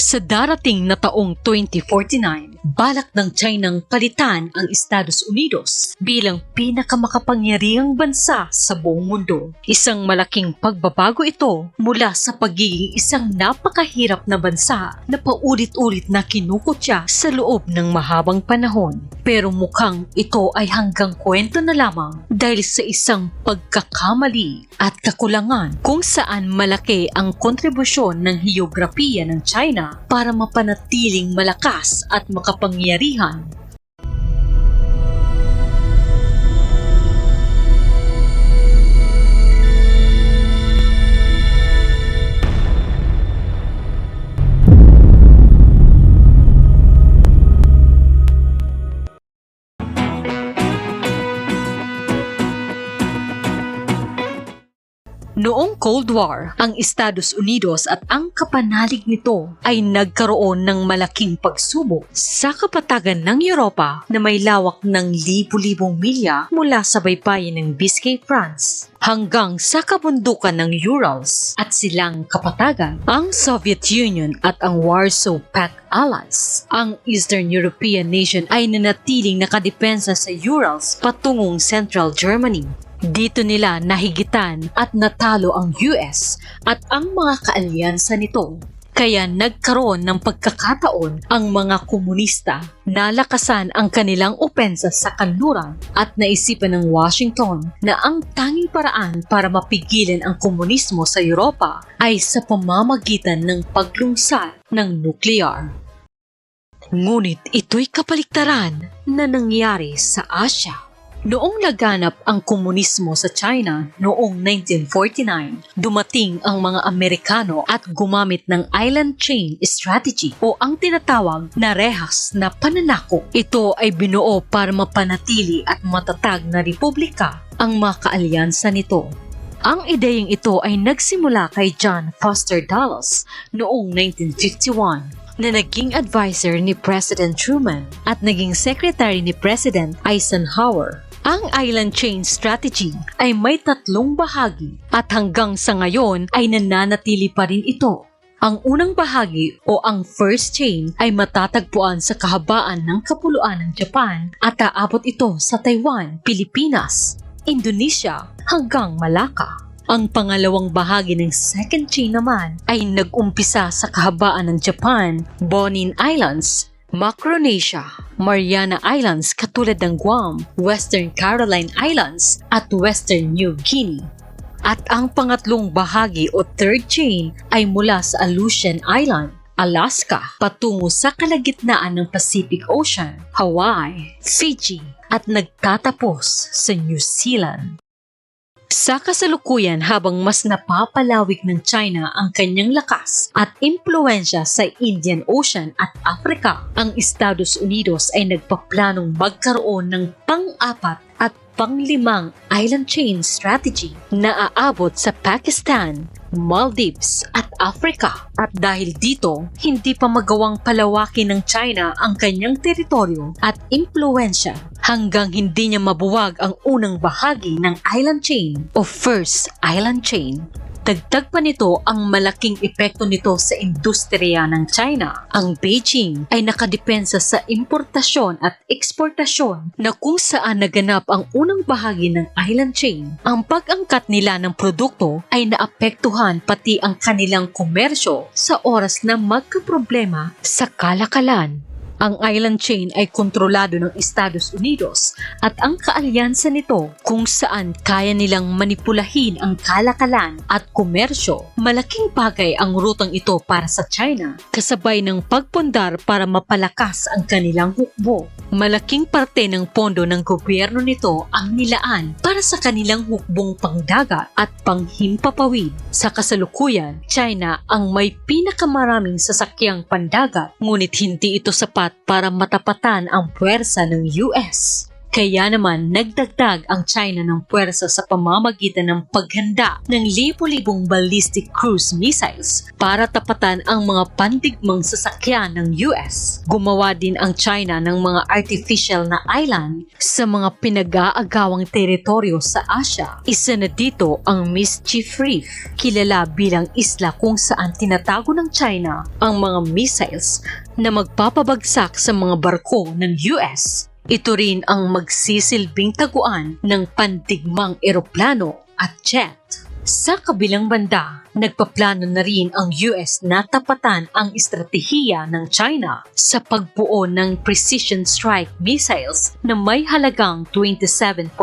Sa darating na taong 2049, balak ng Chinang palitan ang Estados Unidos bilang pinakamakapangyarihang bansa sa buong mundo. Isang malaking pagbabago ito mula sa pagiging isang napakahirap na bansa na paulit-ulit na kinukutya sa loob ng mahabang panahon. Pero mukhang ito ay hanggang kwento na lamang dahil sa isang pagkakamali at kakulangan kung saan malaki ang kontribusyon ng heograpiya ng China para mapanatiling malakas at makapangyarihan. Noong Cold War, ang Estados Unidos at ang kapanalig nito ay nagkaroon ng malaking pagsubok sa kapatagan ng Europa na may lawak ng libu-libong milya mula sa baybayin ng Biscay, France hanggang sa kabundukan ng Urals at silang kapatagan, ang Soviet Union at ang Warsaw Pact allies. Ang Eastern European nation ay nanatiling nakadepensa sa Urals patungong Central Germany. Dito nila nahigitan at natalo ang US at ang mga kaalyansa nito. Kaya nagkaroon ng pagkakataon ang mga komunista na lakasan ang kanilang opensa sa kanluran at naisipan ng Washington na ang tanging paraan para mapigilan ang komunismo sa Europa ay sa pamamagitan ng paglungsad ng nuklear. Ngunit ito'y kapaliktaran na nangyari sa Asya. Noong laganap ang komunismo sa China noong 1949, dumating ang mga Amerikano at gumamit ng island chain strategy o ang tinatawag na rehas na pananako. Ito ay binuo para mapanatili at matatag na republika ang mga kaalyansa nito. Ang ideyang ito ay nagsimula kay John Foster Dulles noong 1951 na naging advisor ni President Truman at naging secretary ni President Eisenhower. Ang island chain strategy ay may tatlong bahagi at hanggang sa ngayon ay nananatili pa rin ito. Ang unang bahagi o ang first chain ay matatagpuan sa kahabaan ng kapuluan ng Japan at aabot ito sa Taiwan, Pilipinas, Indonesia hanggang Malacca. Ang pangalawang bahagi ng second chain naman ay nag-umpisa sa kahabaan ng Japan, Bonin Islands, Micronesia, Mariana Islands katulad ng Guam, Western Caroline Islands at Western New Guinea. At ang pangatlong bahagi o third chain ay mula sa Aleutian Island, Alaska, patungo sa kalagitnaan ng Pacific Ocean, Hawaii, Fiji, at nagtatapos sa New Zealand. Sa kasalukuyan habang mas napapalawig ng China ang kanyang lakas at impluensya sa Indian Ocean at Africa, ang Estados Unidos ay nagpaplanong magkaroon ng pang-apat at panglimang island chain strategy na aabot sa Pakistan, Maldives at Africa. At dahil dito, hindi pa magawang palawakin ng China ang kanyang teritoryo at impluensya hanggang hindi niya mabuwag ang unang bahagi ng island chain o first island chain. Dagdag pa nito ang malaking epekto nito sa industriya ng China. Ang Beijing ay nakadepensa sa importasyon at eksportasyon na kung saan naganap ang unang bahagi ng island chain. Ang pag-angkat nila ng produkto ay naapektuhan pati ang kanilang komersyo sa oras na magkaproblema sa kalakalan. Ang island chain ay kontrolado ng Estados Unidos at ang kaalyansa nito kung saan kaya nilang manipulahin ang kalakalan at komersyo. Malaking bagay ang rutang ito para sa China kasabay ng pagpundar para mapalakas ang kanilang hukbo. Malaking parte ng pondo ng gobyerno nito ang nilaan para sa kanilang hukbong pangdagat at panghimpapawid. Sa kasalukuyan, China ang may pinakamaraming sasakyang pandagat ngunit hindi ito sapat para matapatan ang puwersa ng US. Kaya naman nagdagdag ang China ng puwersa sa pamamagitan ng paghanda ng libo-libong ballistic cruise missiles para tapatan ang mga pandigmang sasakyan ng US. Gumawa din ang China ng mga artificial na island sa mga pinag-aagawang teritoryo sa Asia. Isa na dito ang Mischief Reef, kilala bilang isla kung saan tinatago ng China ang mga missiles na magpapabagsak sa mga barko ng US. Ito rin ang magsisilbing taguan ng pandigmang eroplano at jet. Sa kabilang banda, nagpaplano na rin ang US na tapatan ang estratehiya ng China sa pagbuo ng precision strike missiles na may halagang 27.4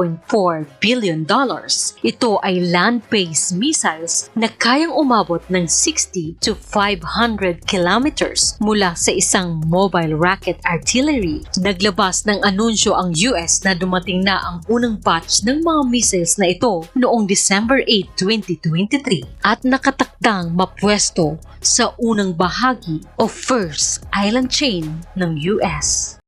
billion dollars. Ito ay land-based missiles na kayang umabot ng 60 to 500 kilometers mula sa isang mobile rocket artillery. Naglabas ng anunsyo ang US na dumating na ang unang batch ng mga missiles na ito noong December 8, 2023 at nakatakdang mapwesto sa unang bahagi o first island chain ng US.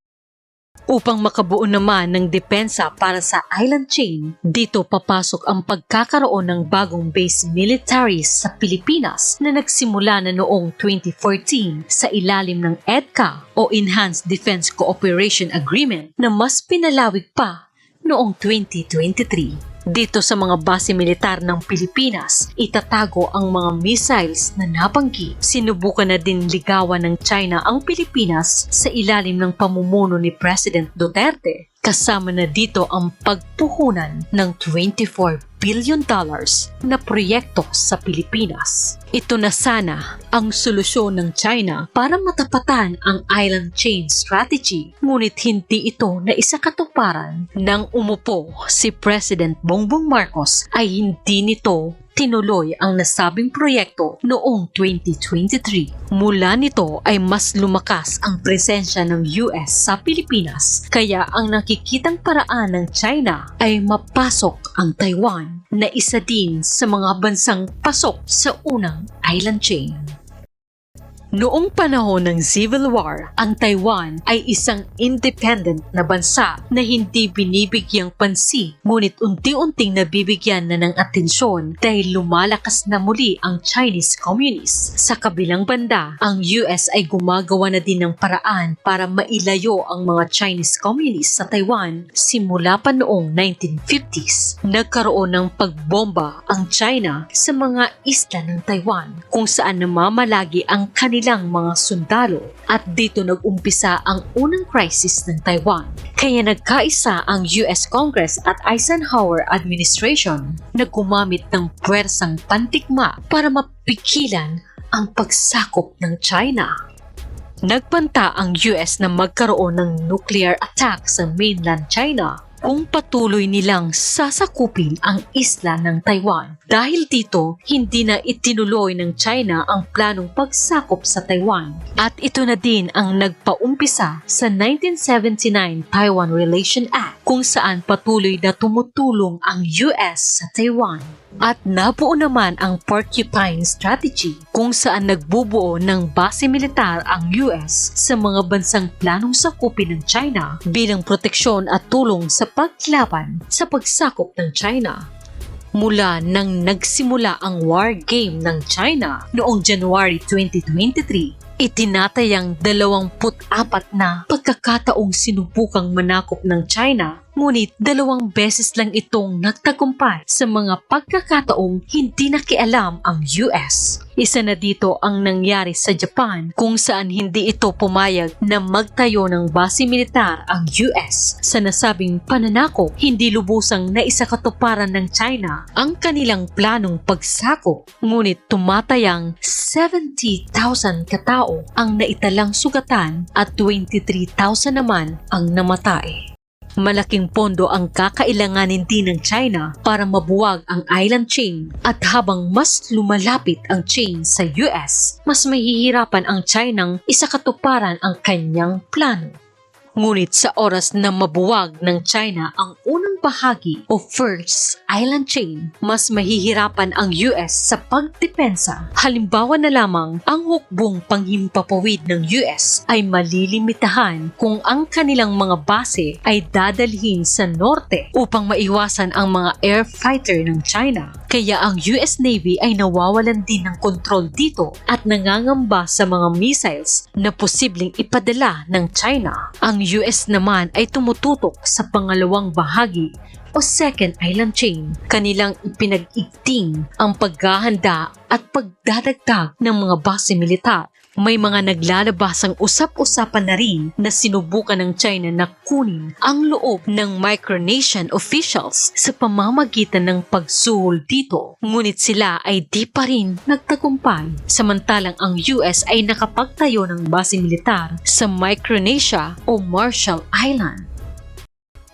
Upang makabuo naman ng depensa para sa island chain, dito papasok ang pagkakaroon ng bagong base militaries sa Pilipinas na nagsimula na noong 2014 sa ilalim ng EDCA o Enhanced Defense Cooperation Agreement na mas pinalawig pa noong 2023. Dito sa mga base militar ng Pilipinas, itatago ang mga missiles na nabanggi. Sinubukan na din ligawan ng China ang Pilipinas sa ilalim ng pamumuno ni President Duterte. Kasama na dito ang pagpuhunan ng 24 billion dollars na proyekto sa Pilipinas. Ito na sana ang solusyon ng China para matapatan ang island chain strategy. Ngunit hindi ito na isa katuparan nang umupo si President Bongbong Marcos ay hindi nito tinuloy ang nasabing proyekto noong 2023. Mula nito ay mas lumakas ang presensya ng US sa Pilipinas kaya ang nakikitang paraan ng China ay mapasok ang Taiwan na isa din sa mga bansang pasok sa unang island chain. Noong panahon ng Civil War, ang Taiwan ay isang independent na bansa na hindi binibigyang pansi ngunit unti-unting nabibigyan na ng atensyon dahil lumalakas na muli ang Chinese Communists. Sa kabilang banda, ang US ay gumagawa na din ng paraan para mailayo ang mga Chinese Communists sa Taiwan simula pa noong 1950s. Nagkaroon ng pagbomba ang China sa mga isla ng Taiwan kung saan namamalagi ang kanilang kanilang mga sundalo at dito nag-umpisa ang unang crisis ng Taiwan. Kaya nagkaisa ang US Congress at Eisenhower administration na gumamit ng puwersang pantikma para mapigilan ang pagsakop ng China. Nagpanta ang US na magkaroon ng nuclear attack sa mainland China kung patuloy nilang sasakupin ang isla ng Taiwan. Dahil dito, hindi na itinuloy ng China ang planong pagsakop sa Taiwan. At ito na din ang nagpaumpisa sa 1979 Taiwan Relation Act kung saan patuloy na tumutulong ang US sa Taiwan. At nabuo naman ang Porcupine Strategy kung saan nagbubuo ng base militar ang US sa mga bansang planong sakupin ng China bilang proteksyon at tulong sa paglaban sa pagsakop ng China. Mula nang nagsimula ang war game ng China noong January 2023, itinatayang 24 na pagkakataong sinubukang manakop ng China Ngunit dalawang beses lang itong nagtagumpay sa mga pagkakataong hindi nakialam ang US. Isa na dito ang nangyari sa Japan kung saan hindi ito pumayag na magtayo ng base militar ang US. Sa nasabing pananako, hindi lubusang naisakatuparan ng China ang kanilang planong pagsako. Ngunit tumatayang 70,000 katao ang naitalang sugatan at 23,000 naman ang namatay. Malaking pondo ang kakailanganin din ng China para mabuwag ang island chain at habang mas lumalapit ang chain sa US, mas mahihirapan ang Chinang isakatuparan ang kanyang plano. Ngunit sa oras na mabuwag ng China ang unang bahagi o first island chain, mas mahihirapan ang US sa pagdepensa. Halimbawa na lamang, ang hukbong panghimpapawid ng US ay malilimitahan kung ang kanilang mga base ay dadalhin sa norte upang maiwasan ang mga air fighter ng China. Kaya ang US Navy ay nawawalan din ng kontrol dito at nangangamba sa mga missiles na posibleng ipadala ng China. Ang US naman ay tumututok sa pangalawang bahagi o second island chain. Kanilang ipinag-igting ang paghahanda at pagdadagdag ng mga base militar. May mga naglalabasang usap-usapan na rin na sinubukan ng China na kunin ang loob ng Micronesian officials sa pamamagitan ng pagsuhol dito. Ngunit sila ay di pa rin nagtagumpay. Samantalang ang US ay nakapagtayo ng base militar sa Micronesia o Marshall Island.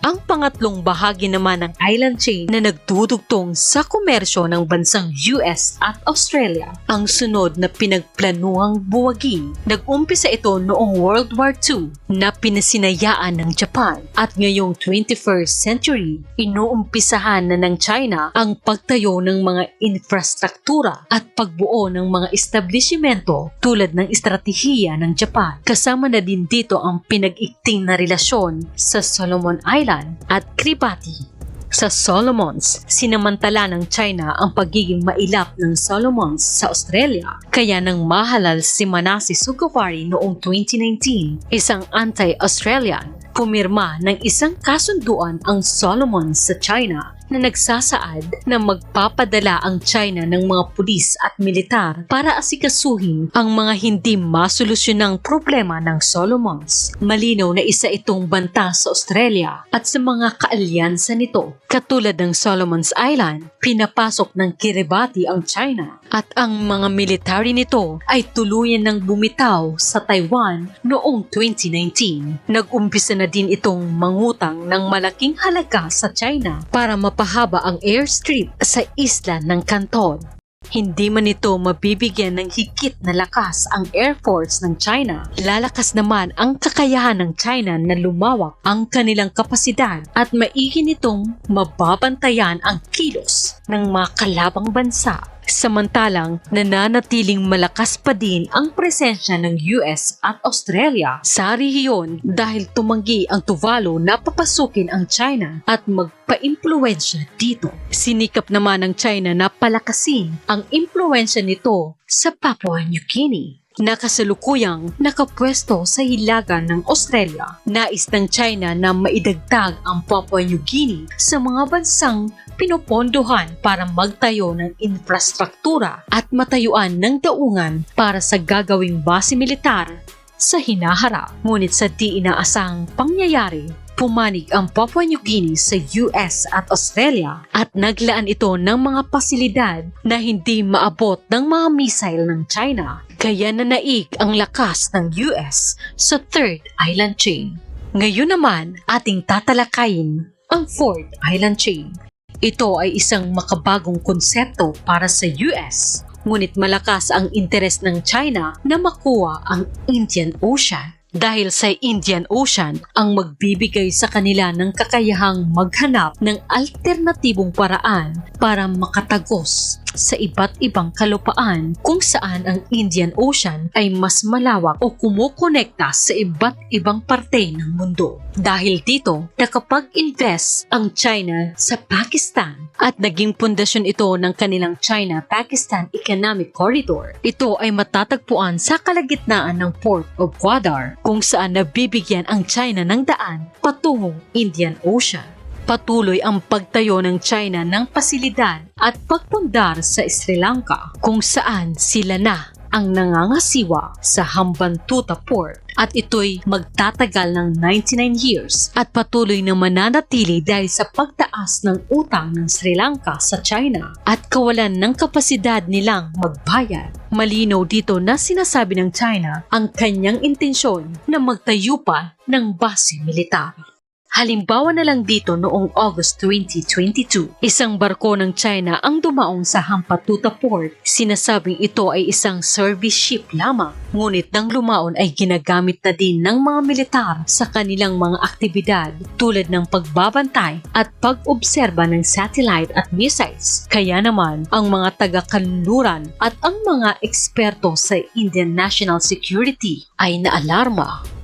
Ang pangatlong bahagi naman ng island chain na nagdudugtong sa komersyo ng bansang US at Australia ang sunod na pinagplanuhang buwagin. Nag-umpisa ito noong World War II na pinasinayaan ng Japan at ngayong 21st century inuumpisahan na ng China ang pagtayo ng mga infrastruktura at pagbuo ng mga establishmento tulad ng estratehiya ng Japan. Kasama na din dito ang pinag-ikting na relasyon sa Solomon Island at Kiribati. Sa Solomons, sinamantala ng China ang pagiging mailap ng Solomons sa Australia. Kaya nang mahalal si Manasi Sugawari noong 2019, isang anti-Australian, pumirma ng isang kasunduan ang Solomons sa China na nagsasaad na magpapadala ang China ng mga pulis at militar para asikasuhin ang mga hindi masolusyonang problema ng Solomons. Malinaw na isa itong banta sa Australia at sa mga kaalyansa nito. Katulad ng Solomons Island, pinapasok ng Kiribati ang China at ang mga military nito ay tuluyan ng bumitaw sa Taiwan noong 2019. Nag-umpisa na din itong mangutang ng malaking halaga sa China para mapahaba ang airstrip sa isla ng Canton. Hindi man ito mabibigyan ng higit na lakas ang Air Force ng China. Lalakas naman ang kakayahan ng China na lumawak ang kanilang kapasidad at maigi nitong mababantayan ang kilos ng mga kalabang bansa. Samantalang nananatiling malakas pa din ang presensya ng US at Australia sa rehiyon dahil tumanggi ang Tuvalu na papasukin ang China at magpa-impluensya dito. Sinikap naman ng China na palakasin ang impluensya nito sa Papua New Guinea na kasalukuyang nakapwesto sa hilagan ng Australia. Nais ng China na maidagdag ang Papua New Guinea sa mga bansang pinopondohan para magtayo ng infrastruktura at matayuan ng daungan para sa gagawing base militar sa hinaharap. Ngunit sa di inaasang pangyayari, pumanig ang Papua New Guinea sa US at Australia at naglaan ito ng mga pasilidad na hindi maabot ng mga missile ng China. Kaya nanaig ang lakas ng US sa third island chain. Ngayon naman, ating tatalakayin ang fourth island chain. Ito ay isang makabagong konsepto para sa US, ngunit malakas ang interes ng China na makuha ang Indian Ocean. Dahil sa Indian Ocean ang magbibigay sa kanila ng kakayahang maghanap ng alternatibong paraan para makatagos sa iba't ibang kalupaan kung saan ang Indian Ocean ay mas malawak o kumukonekta sa iba't ibang parte ng mundo. Dahil dito, nakapag-invest ang China sa Pakistan at naging pundasyon ito ng kanilang China-Pakistan Economic Corridor. Ito ay matatagpuan sa kalagitnaan ng Port of Gwadar kung saan nabibigyan ang China ng daan patungong Indian Ocean. Patuloy ang pagtayo ng China ng pasilidad at pagpundar sa Sri Lanka kung saan sila na ang nangangasiwa sa Hambantota Port at ito'y magtatagal ng 99 years at patuloy na mananatili dahil sa pagtaas ng utang ng Sri Lanka sa China at kawalan ng kapasidad nilang magbayad. Malinaw dito na sinasabi ng China ang kanyang intensyon na magtayo pa ng base militar. Halimbawa na lang dito noong August 2022, isang barko ng China ang dumaong sa Hampatuta Port. Sinasabing ito ay isang service ship lamang. Ngunit nang lumaon ay ginagamit na din ng mga militar sa kanilang mga aktibidad tulad ng pagbabantay at pag-obserba ng satellite at missiles. Kaya naman, ang mga taga-kanluran at ang mga eksperto sa Indian National Security ay naalarma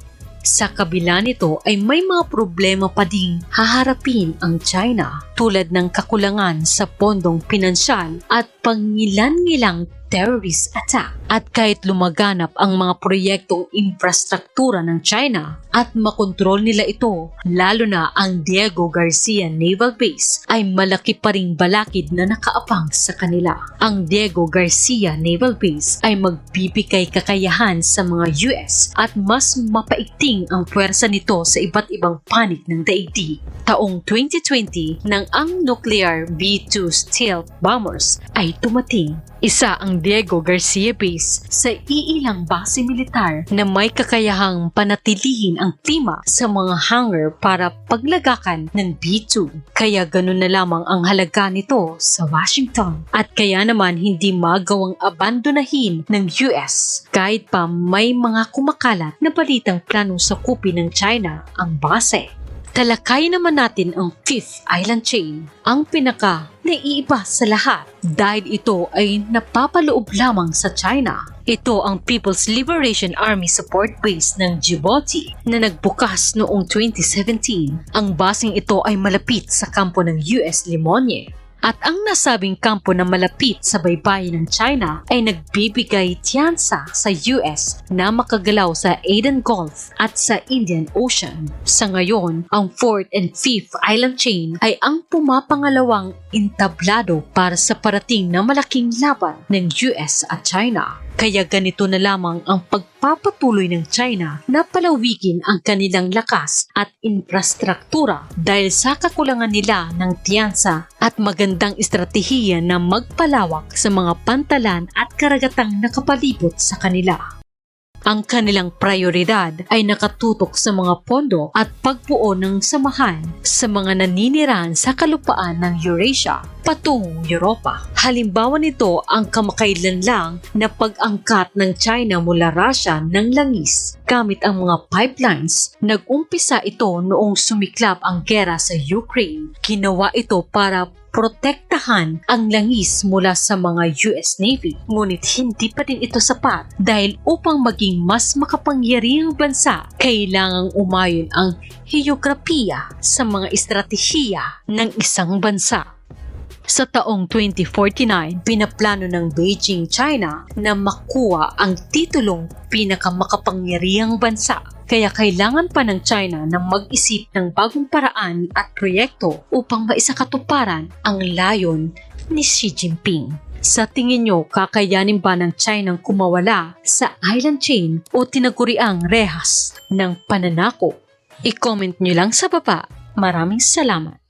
sa kabila nito ay may mga problema pa ding haharapin ang China tulad ng kakulangan sa pondong pinansyal at pangilan-ngilang terrorist attack. At kahit lumaganap ang mga proyektong infrastruktura ng China at makontrol nila ito, lalo na ang Diego Garcia Naval Base ay malaki pa ring balakid na nakaapang sa kanila. Ang Diego Garcia Naval Base ay magbibigay kakayahan sa mga US at mas mapaigting ang puwersa nito sa iba't ibang panig ng daigdig. Taong 2020 nang ang nuclear B-2 stealth bombers ay tumating isa ang Diego Garcia Base sa iilang base militar na may kakayahang panatilihin ang klima sa mga hangar para paglagakan ng B-2. Kaya ganun na lamang ang halaga nito sa Washington. At kaya naman hindi magawang abandonahin ng US kahit pa may mga kumakalat na balitang planong sakupin ng China ang base. Talakay naman natin ang fifth island chain, ang pinaka naiiba sa lahat dahil ito ay napapaloob lamang sa China. Ito ang People's Liberation Army Support Base ng Djibouti na nagbukas noong 2017. Ang basing ito ay malapit sa kampo ng US Limonye. At ang nasabing kampo na malapit sa baybayin ng China ay nagbibigay tiyansa sa US na makagalaw sa Aden Gulf at sa Indian Ocean. Sa ngayon, ang 4th and 5th island chain ay ang pumapangalawang entablado para sa parating na malaking laban ng US at China. Kaya ganito na lamang ang pagpapatuloy ng China na palawikin ang kanilang lakas at infrastruktura dahil sa kakulangan nila ng tiyansa at magandang estratehiya na magpalawak sa mga pantalan at karagatang nakapalibot sa kanila. Ang kanilang prioridad ay nakatutok sa mga pondo at pagbuo ng samahan sa mga naninirahan sa kalupaan ng Eurasia patungong Europa. Halimbawa nito ang kamakailan lang na pag-angkat ng China mula Russia ng langis gamit ang mga pipelines. Nag-umpisa ito noong sumiklap ang gera sa Ukraine. Ginawa ito para protektahan ang langis mula sa mga US Navy. Ngunit hindi pa din ito sapat dahil upang maging mas makapangyarihang bansa, kailangang umayon ang heograpiya sa mga estratehiya ng isang bansa. Sa taong 2049, pinaplano ng Beijing, China na makuha ang titulong pinakamakapangyarihang bansa. Kaya kailangan pa ng China na mag-isip ng bagong paraan at proyekto upang maisakatuparan ang layon ni Xi Jinping. Sa tingin nyo, kakayanin ba ng China kumawala sa island chain o tinaguriang rehas ng pananako? I-comment nyo lang sa baba. Maraming salamat.